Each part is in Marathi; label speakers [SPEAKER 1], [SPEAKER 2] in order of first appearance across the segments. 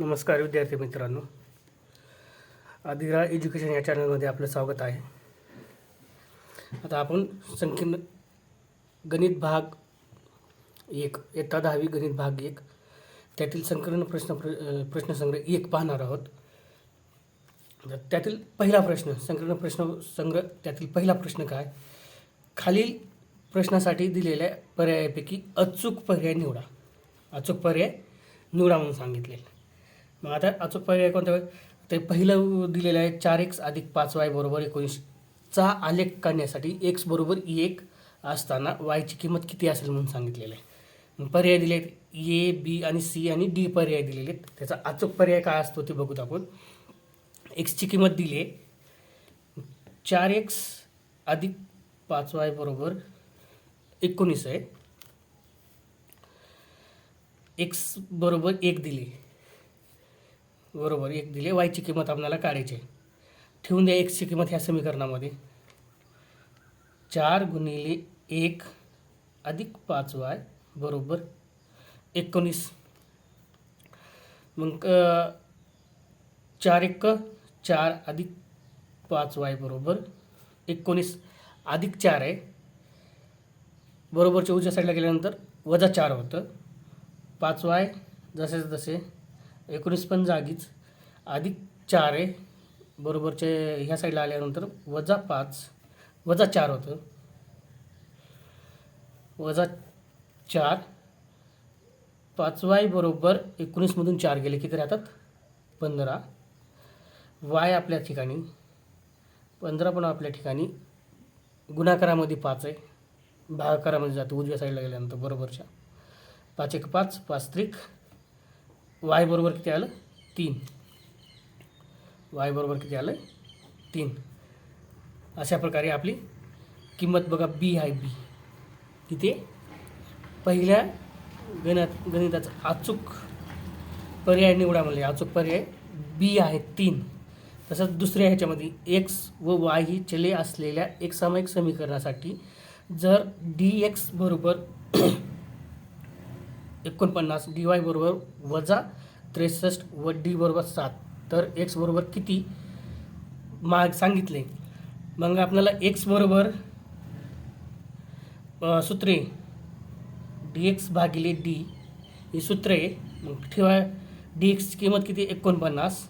[SPEAKER 1] नमस्कार विद्यार्थी मित्रांनो. आदिरा एज्युकेशन या चॅनलमध्ये आपलं स्वागत आहे. आता आपण संकीर्ण गणित भाग एक इयत्ता दहावी गणित भाग एक त्यातील संकीर्ण प्रश्न प्र प्रश्नसंग्रह एक पाहणार आहोत. तर त्यातील पहिला प्रश्न संकीर्ण प्रश्न संग्रह त्यातील पहिला प्रश्न काय? खालील प्रश्नासाठी दिलेल्या पर्यायापैकी अचूक पर्याय निवडा. अचूक पर्याय निवडा म्हणून सांगितलेला. मग आता अचूक पर्याय कोणता? ते पहिलं दिलेलं आहे चार एक्स अधिक पाच वाय बरोबर एकोणीसचा आलेख काढण्यासाठी एक्स बरोबर e एक असताना वायची किंमत किती असेल म्हणून सांगितलेलं आहे. पर्याय दिले आहेत ए बी आणि सी आणि डी पर्याय दिलेले आहेत. त्याचा अचूक पर्याय काय असतो ते बघूत आपण. एक्सची किंमत दिली आहे. चार एक्स अधिक पाच वाय बरोबर एकोणीस आहे. एक्स बरोबर एक दिली बरोबर एक दिले वायची किंमत आपल्याला काढायची ठेवून द्या एक्सची किंमत ह्या समीकरणामध्ये. चार गुणिले एक अधिक पाच वाय बरोबर एकोणीस. मग चार एक चार अधिक पाच वाय बरोबर एकोणीस. अधिक चार आहे. बरोबरच्या उजव्या साईडला गेल्यानंतर वजा चार होतं. पाच वाय जसे तसे एकोणीस पण जागीच. अधिक चार आहे बरोबरचे ह्या साईडला आल्यानंतर वजा पाच वजा चार होतं. वजा चार पाच वाय बरोबर एकोणीसमधून चार गेले. किती राहतात? पंधरा. वाय आपल्या ठिकाणी पंधरा पण आपल्या ठिकाणी गुणाकारामध्ये पाच आहे. भागाकारामध्ये जातो उजव्या साईडला गेल्यानंतर बरोबरच्या. पाच एक पाच पाच त्रिक वाय बरोबर किती आलं? तीन. वाय बरोबर किती आलं? तीन. अशा प्रकारे आपली किंमत बघा बी आहे बी तिथे पहिल्या गणित गणिताचा अचूक पर्याय निवडा म्हणजे अचूक पर्याय बी आहे तीन. तसंच दुसऱ्या ह्याच्यामध्ये एक्स व वाय ही चले असलेल्या एकसामायिक समीकरणासाठी जर डी एक्स बरोबर एकोणपन्नास डी वाय बरोबर वजा त्रेसष्ट व डी बरोबर सात. तर एक्स बरोबर किती? माग सांगितले. मग आपल्याला एक्स बरोबर सूत्रे डी एक्स भागिले डी ही सूत्रे मग ठेवा डी एक्सची किंमत किती? एकोणपन्नास.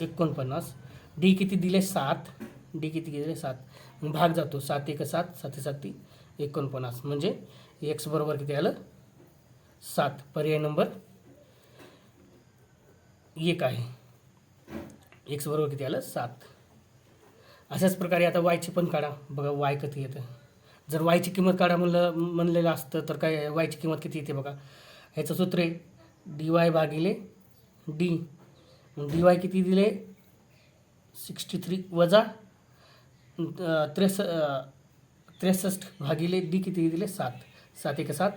[SPEAKER 1] एकोणपन्नास. डी किती दिले? सात. डी किती दिले? सात. भाग जातो. सात एक सात सात साती एकोणपन्नास. म्हणजे एक्स बरोबर किती आलं? सात. पर्याय नंबर एक आहे. एक्स बरोबर किती आलं? सात. अशाच प्रकारे आता वायची पण काढा. बघा वाय किती येतं. जर वायची किंमत काढा म्हणलं म्हणलेलं असतं तर काय वायची किंमत किती येते बघा. ह्याचं सूत्र आहे डी वाय भागिले डी डी वाय किती दिले? सिक्स्टी थ्री वजा त्रेस त्रेसष्ट भागिले डी किती दिले? सात. सात एक सात.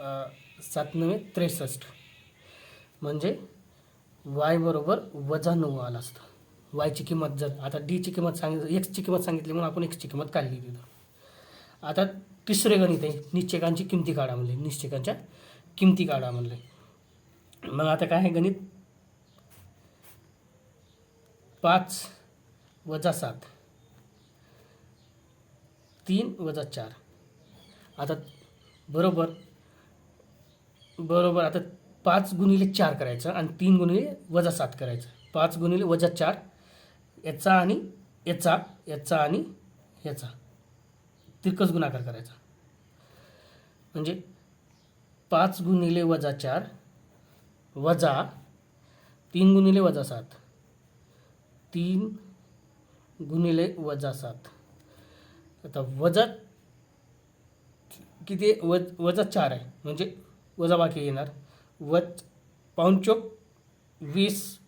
[SPEAKER 1] सात नव्हे त्रेसष्ट. म्हणजे वाय बरोबर वजा नऊ आला असतं. वायची किंमत जर आता डीची किंमत सांगितली एक्सची किंमत सांगितली म्हणून आपण एक्सची किंमत काढली तिथं. आता तिसरे गणित आहे निश्चयकांची किमती काढा म्हणले निश्चयकांच्या किमती काढा म्हणले. मग आता काय आहे गणित? पाच वजा सात. तीन वजा चार. आता बरोबर बरोबर. आता पाच गुणिले चार करायचं आणि तीन गुणिले वजा सात करायचं. पाच गुणिले वजा चार याचा आणि याचा याचा आणि याचा. तिरकस गुणाकार करायचा. म्हणजे पाच गुणिले वजा चार वजा तीन गुणिले वजा सात. तीन गुणिले वजा सात. आता वजा किती वज वजा चार आहे. म्हणजे वजाबाकी येणार. वज पाऊनचोक वीस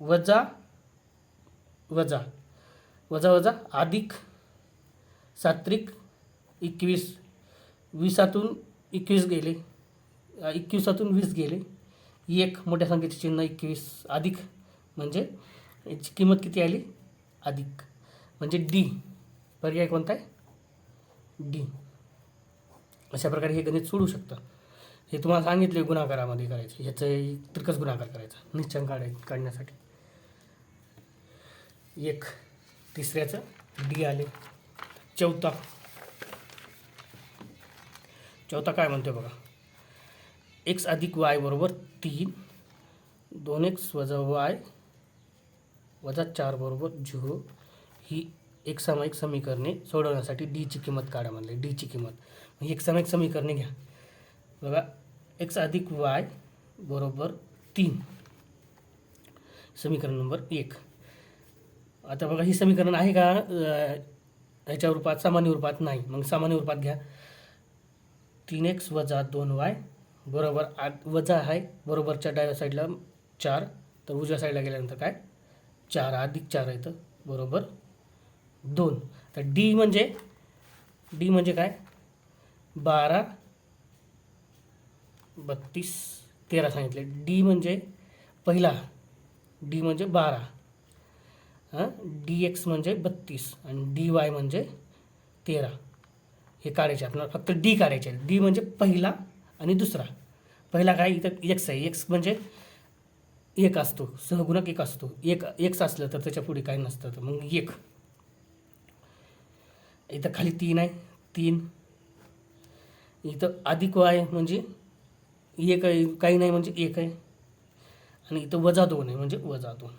[SPEAKER 1] वजा वजा. वजा वजा अधिक सात्रिक एकवीस. वीसातून एकवीस गेले. एकवीसातून वीस गेले. एक मोठ्या संख्येचे चिन्ह एकवीस. अधिक म्हणजे याची किंमत किती आली? अधिक. म्हणजे डी पर्याय कोणता आहे? डी अशा प्रकारे हे गणित सोडू शकतं. हे तुम्हाला सांगितले गुणाकारामध्ये करायचे. ह्याचं तिरकस गुणाकार करायचा निश्चय काढाय काढण्यासाठी. एक तिसऱ्याचं डी आले. चौथा. चौथा काय म्हणतो बघा. एक्स अधिक वाय बरोबर तीन. दोन एक्स वजा वाय वजा चार बरोबर झिरो. ही एकसामायिक समीकरणे सोडवण्यासाठी डीची किंमत काढा म्हणले. डीची किंमत. एकसामायिक एक समीकरणे घ्या. बघा एक्स अधिक वाय बरोबर तीन. समीकरण नंबर एक. आता बघा ही समीकरण आहे का? ह्याच्या रूपात सामान्य रूपात नाही. मग सामान्य रूपात घ्या. तीन एक्स वजा दोन वाय बरोबर आठ वजा आहे बरोबरच्या डाव्या साईडला चार तर उजव्या साईडला गेल्यानंतर काय? चार अधिक चार आहे तर बरोबर दोन. तर डी म्हणजे डी म्हणजे काय? बारा बत्तीस तेरा सांगितले. डी म्हणजे पहिला डी म्हणजे बारा हां? डी एक्स म्हणजे बत्तीस आणि डी वाय म्हणजे तेरा. हे काढायचे आपल्याला फक्त डी काढायचे डी म्हणजे पहिला आणि दुसरा. पहिला काय? इथं एक्स आहे. एक्स म्हणजे एक असतो सहगुणक एक असतो. एक एक्स असलं तर त्याच्या पुढे काही नसतं. तर मग एक. इथं खाली तीन आहे. तीन. इथं अधिक वाय म्हणजे एक आहे काही नाही म्हणजे एक आहे. आणि इथं वजा दोन आहे म्हणजे वजा दोन.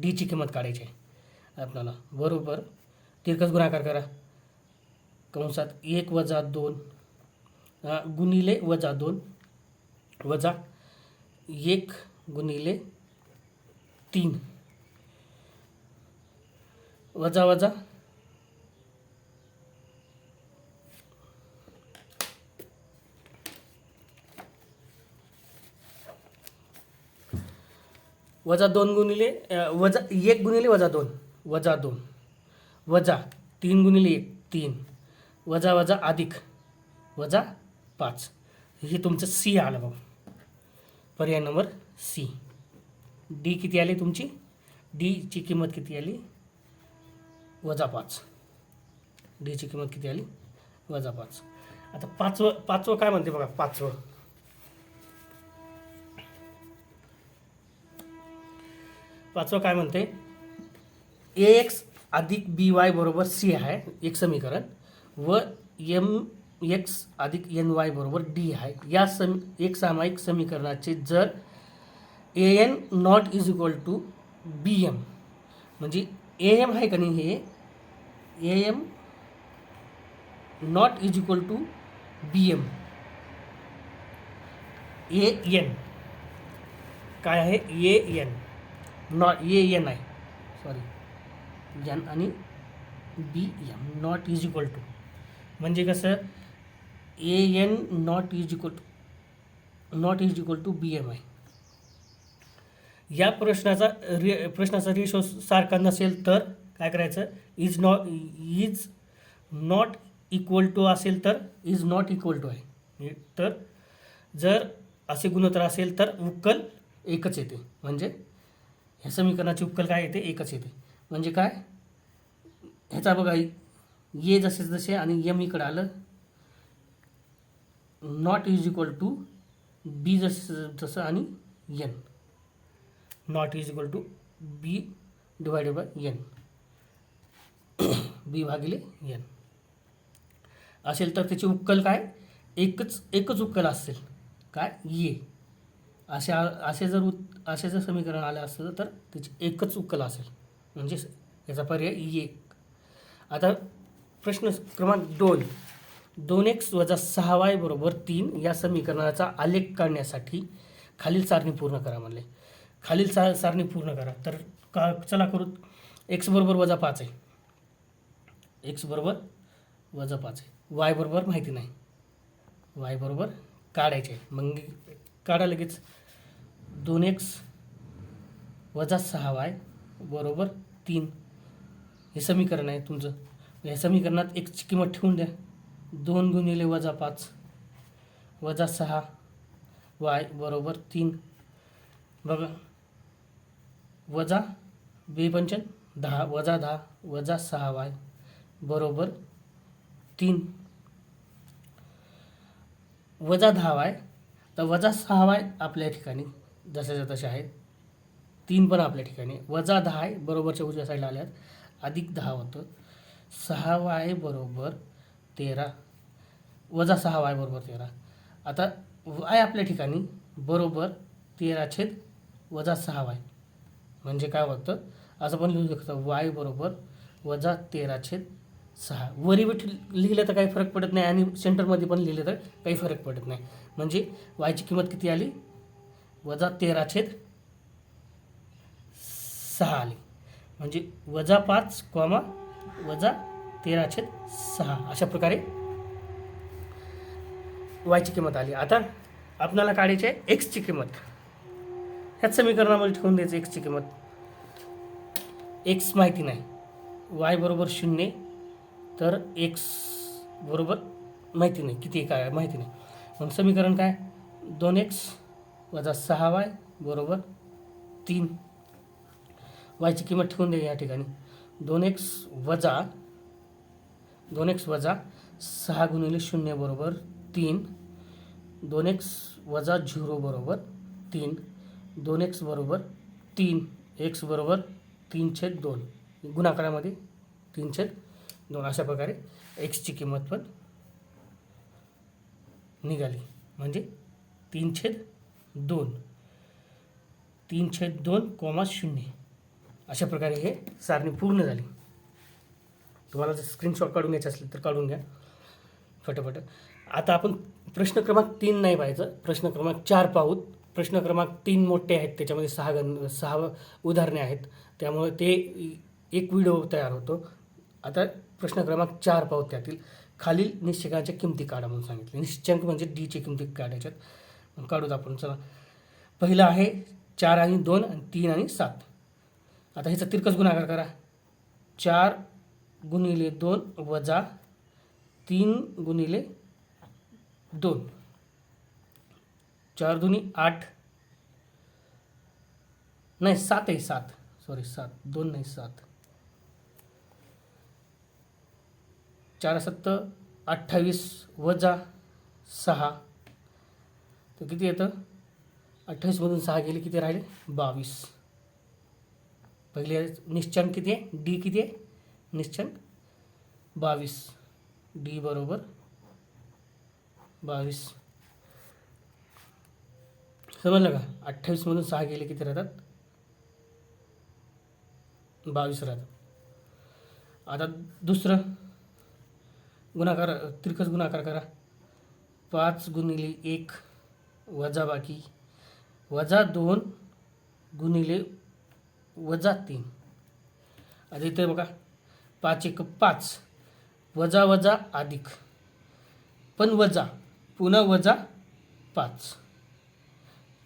[SPEAKER 1] डीची किंमत काढायची आहे. आपल्याला बरोबर तिरकस गुणाकार करा. कंसात एक वजा दोन गुणिले वजा दोन वजा एक गुणिले तीन. वजा वजा वजा दोन गुणिले वजा एक गुणिले वजा दोन. वजा दोन. वजा तीन गुणिले एक तीन. वजा वजा अधिक. वजा पाच. हे तुमचं सी आलं बघा. पर्याय नंबर सी डी किती आली तुमची? डीची किंमत किती आली? वजा पाच. डीची किंमत किती आली? वजा पाच. आता पाचवं पाचवं काय म्हणते बघा? पाचवं. पाचवं काय म्हणते? ए एक्स अधिक बी वाय बरोबर सी आहे एक समीकरण. व एम एक्स अधिक एन वाय बरोबर डी आहे. या सम एक सामायिक समीकरणाचे जर A N not is equal to B M म्हणजे ए एम आहे का नाही हे? A M not is equal to B M A N काय आहे? A N not A N I sorry N आणि B M not is equal to म्हणजे कसं? A N not is equal to not is equal to B M I या प्रश्नाचा रे प्रश्नाचा रेशो सारखा नसेल तर काय करायचं? Is not is not equal to असेल तर इज नॉट इक्वल टू आहे. म्हणजे तर जर असे गुणोत्तर असेल तर उक्कल एकच येते. म्हणजे ह्या समीकरणाची उक्कल काय येते? एकच येते. म्हणजे काय? ह्याचा बघा ये जसे जसे आणि यम इकडं आलं. Not is equal to B जसं आणि N not is equal to B divided by N B भागिले एन असेल तर त्याची उक्कल काय? एकच एकच उक्कल असेल. काय? ये. असे असे जर उत् असे जर समीकरण आलं असतं तर त्याची एकच उक्कल असेल. म्हणजे याचा पर्याय एक. आता प्रश्न क्रमांक दोन. दोन एक्स वजा सहा वाय बरोबर तीन या समीकरणाचा आलेख काढण्यासाठी खालील सारणी पूर्ण करा म्हणले. खालील सा सारणी पूर्ण करा. तर का चला करू. एक्स बरोबर वजा पाच आहे. एक्स बरोबर वजा पाच आहे. वाय बरोबर माहिती नाही. वाय बरोबर काढायचे. मग काढा लगेच. दोन एक्स वजा सहा वाय बरोबर तीन. हे समीकरण आहे तुमचं. या समीकरणात एकची किंमत ठेवून द्या. दोन गुणिले वजा पाच वजा सहा वाय बरोबर तीन. बघा. वजा बेपंचन दहा वजा दहा वजा सहा वाय बरोबर तीन. वजा दहा वाय तर वजा सहा वाय आपल्या ठिकाणी. जशाच्या तशा आहेत. तीन पण आपल्या ठिकाणी. वजा दहा आहे बरोबरच्या उजव्या साईडला आल्यात. अधिक दहा होतं. सहावा आहे बरोबर तेरा. वजा सहा आहे बरोबर तेरा. आता वाय आपल्या ठिकाणी बरोबर तेरा छेद वजा सहा वाय. म्हणजे काय होतं? असं पण लिहू शकतं. वाय बरोबर वजा तेरा छेद सहा. वरी लिहिलं तर काही फरक पडत नाही आणि सेंटरमध्ये पण लिहिलं तर काही फरक पडत नाही. म्हणजे वायची किंमत किती आली? वजा तेरा छेद सहा आली. म्हणजे वजा पाच कॉमा वजा तेरा छेद सहा. अशा प्रकारे वायची किंमत आली. आता आपल्याला काढायची आहे एक्सची किंमत. ह्याच समीकरणामध्ये ठेवून द्यायचं एक्सची किंमत. एक्स माहिती नाही. वाय बरोबर शून्य तर एक्स बरोबर माहिती नाही. किती काय आहे माहिती नाही. मग समीकरण काय? दोन एक्स वजा सहा वाय बरोबर तीन. वायची किंमत ठेवून द्या या ठिकाणी. दोन एक्स वजा दोन एक्स वजा सहा गुणिले शून्य बरोबर तीन. दोन एक्स वजा झिरो बरोबर तीन. दोन एक्स बरोबर तीन. एक्स बरोबर तीन छेद दोन. गुणाकारामध्ये तीन छेद दोन. अशा प्रकारे एक्सची किंमत पण निघाली. म्हणजे तीन छेद दोन. तीन छेद दोन कोमा शून्य. अशा प्रकारे हे सारणी पूर्ण झाली. तुम्हाला जर स्क्रीनशॉट काढून घ्यायचं असेल तर काढून घ्या. फटाफट. आता आपण प्रश्न क्रमांक तीन नाही पाहायचं. प्रश्न क्रमांक चार पाहूत प्रश्न क्रमांक तीन मोठे आहेत. त्याच्यामध्ये सहा गण सहा उदाहरणे आहेत. त्यामुळे ते एक व्हिडिओ तयार होतो. आता प्रश्न क्रमांक चार पाहूत त्यातील खालील निश्चकांच्या किमती काढा म्हणून सांगितले. निश्चक म्हणजे डीची किमती काढायच्यात. काढूत आपण. चला. पहिलं आहे चार आणि दोन आणि तीन आणि सात. आता ह्याचा तिरकस गुणाकार करा. चार गुणिले दोन वजा तीन गुणिले दोन. चार दुनी आठ. नाही सात आहे सात. सॉरी सात. दोन नाही सात. चार सत्त अठ्ठावीस वजा सहा. तर किती येतं? अठ्ठावीसमधून सहा गेले किती राहिले? बावीस. पहिले निश्चन किती आहे? डी किती आहे? निश्चन बावीस. डी बरोबर बावीस. समजलं का? अठ्ठावीसमधून सहा गेले किती राहतात? बावीस राहतात. आता दुसरं. गुणाकार तिरकस गुणाकार करा. पाच गुणिले एक. वजा बाकी. वजा दोन गुणिले वजा तीन. आता इथे बघा पाच एक पाच. वजा वजा अधिक. पण वजा पुन्हा वजा पाच.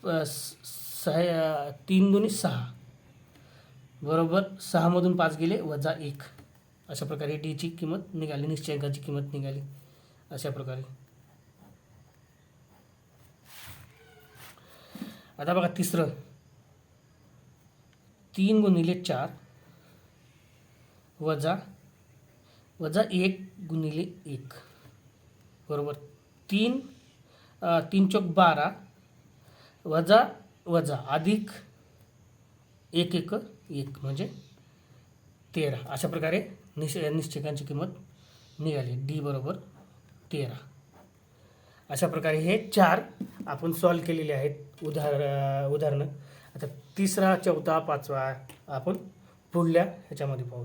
[SPEAKER 1] प- स- सहा तीन दोन्ही सहा. बरोबर सहामधून पाच गेले वजा एक. अशा प्रकारे डीची किंमत निघाली निश्चयांकाची किंमत निघाली. अशा प्रकारे. आता बघा तिसरं. तीन गुणिले चार वजा वजा एक गुणिले एक. बरोबर. तीन तीन चौक बारा वजा वजा अधिक एक एक एक म्हणजे तेरा. अशा प्रकारे निश निश्चिकांची किंमत निघाली. डी बरोबर तेरा. अशा प्रकारे हे चार आपण सॉल्व केलेले आहेत. उदाहर उदाहरणं. आता तिसरा चौथा पाचवा आपण पुढल्या ह्याच्यामध्ये पाहू.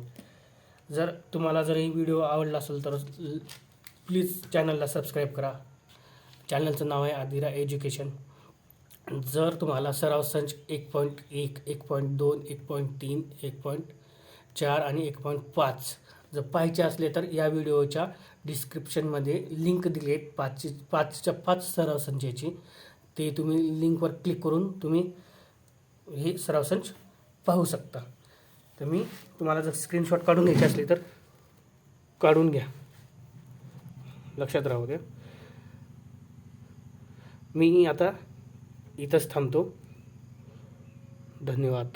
[SPEAKER 1] जर तुम्हाला जर ही व्हिडिओ आवडला असेल तर प्लीज चॅनलला सबस्क्राईब करा. चॅनलचं नाव आहे आदिरा एज्युकेशन जर तुम्हाला सराव संच एक पॉईंट एक एक पॉईंट दोन एक पॉईंट तीन एक पॉईंट चार आणि एक पॉईंट पाच जर पाहायचे असले तर या व्हिडिओच्या डिस्क्रिप्शनमध्ये लिंक दिली आहे पाचची पाचच्या पाच सराव संचाची ते तुम्ही लिंकवर क्लिक करून तुम्ही हे सराव संच पाहू शकता. तर मी तुम्हाला जर स्क्रीनशॉट काढून घ्यायचे असले तर काढून घ्या. लक्षात राहू द्या. मी आता इथंच थांबतो. धन्यवाद.